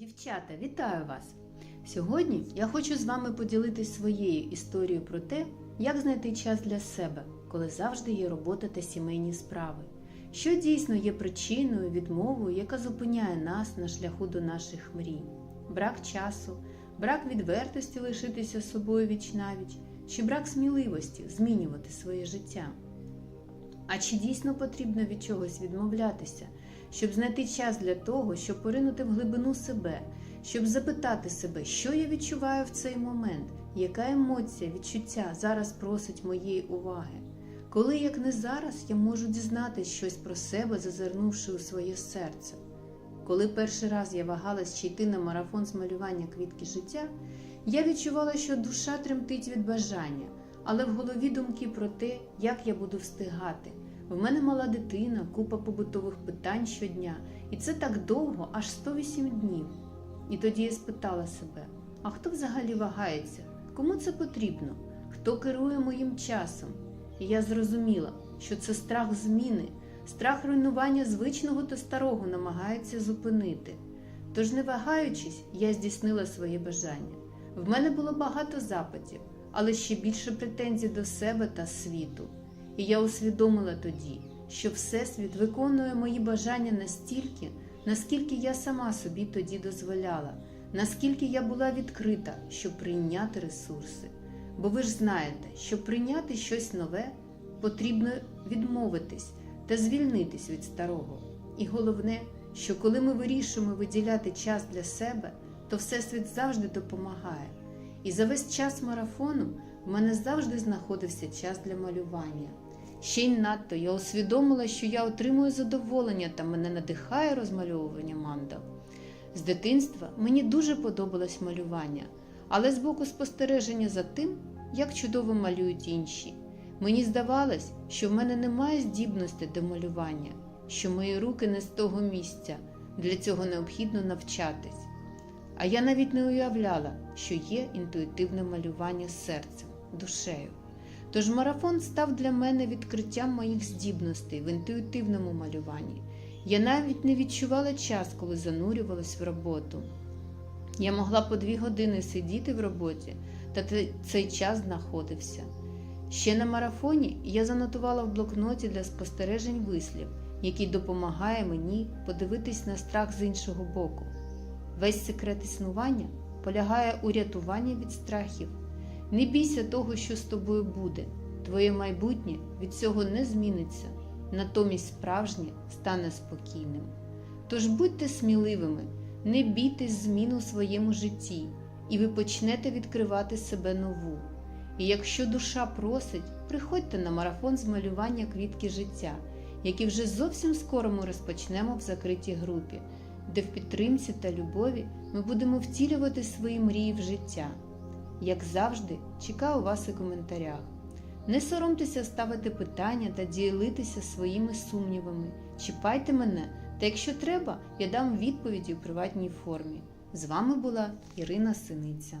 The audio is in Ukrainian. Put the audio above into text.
Дівчата, вітаю вас! Сьогодні я хочу з вами поділитись своєю історією про те, як знайти час для себе, коли завжди є робота та сімейні справи, що дійсно є причиною, відмовою, яка зупиняє нас на шляху до наших мрій, брак часу, брак відвертості лишитися собою вічнавіч, чи брак сміливості змінювати своє життя. А чи дійсно потрібно від чогось відмовлятися, щоб знайти час для того, щоб поринути в глибину себе, щоб запитати себе, що я відчуваю в цей момент, яка емоція, відчуття зараз просить моєї уваги? Коли, як не зараз, я можу дізнатись щось про себе, зазирнувши у своє серце? Коли перший раз я вагалась чи йти на марафон з малювання квітки життя, я відчувала, що душа тремтить від бажання, але в голові думки про те, як я буду встигати. В мене мала дитина, купа побутових питань щодня, і це так довго, аж 108 днів. І тоді я спитала себе: а хто взагалі вагається? Кому це потрібно? Хто керує моїм часом? І я зрозуміла, що це страх зміни, страх руйнування звичного та старого намагається зупинити. Тож, не вагаючись, я здійснила своє бажання. В мене було багато запитів, але ще більше претензій до себе та світу. І я усвідомила тоді, що Всесвіт виконує мої бажання настільки, наскільки я сама собі тоді дозволяла, наскільки я була відкрита, щоб прийняти ресурси. Бо ви ж знаєте, щоб прийняти щось нове, потрібно відмовитись та звільнитись від старого. І головне, що коли ми вирішуємо виділяти час для себе, то Всесвіт завжди допомагає. І за весь час марафону в мене завжди знаходився час для малювання. Ще й надто я усвідомила, що я отримую задоволення та мене надихає розмальовування мандал. З дитинства мені дуже подобалось малювання, але з боку спостереження за тим, як чудово малюють інші. Мені здавалось, що в мене немає здібності до малювання, що мої руки не з того місця, для цього необхідно навчатись. А я навіть не уявляла, що є інтуїтивне малювання серцем, душею. Тож марафон став для мене відкриттям моїх здібностей в інтуїтивному малюванні. Я навіть не відчувала час, коли занурювалась в роботу. Я могла по дві години сидіти в роботі, та цей час знаходився. Ще на марафоні я занотувала в блокноті для спостережень вислів, який допомагає мені подивитись на страх з іншого боку. Весь секрет існування полягає у рятуванні від страхів. Не бійся того, що з тобою буде. Твоє майбутнє від цього не зміниться, натомість справжнє стане спокійним. Тож будьте сміливими, не бійтесь змін у своєму житті, і ви почнете відкривати себе нову. І якщо душа просить, приходьте на марафон з малювання квітки життя, який вже зовсім скоро ми розпочнемо в закритій групі, де в підтримці та любові ми будемо втілювати свої мрії в життя. Як завжди, чекаю вас у коментарях. Не соромтеся ставити питання та ділитися своїми сумнівами. Чіпайте мене, та якщо треба, я дам відповіді у приватній формі. З вами була Ірина Синиця.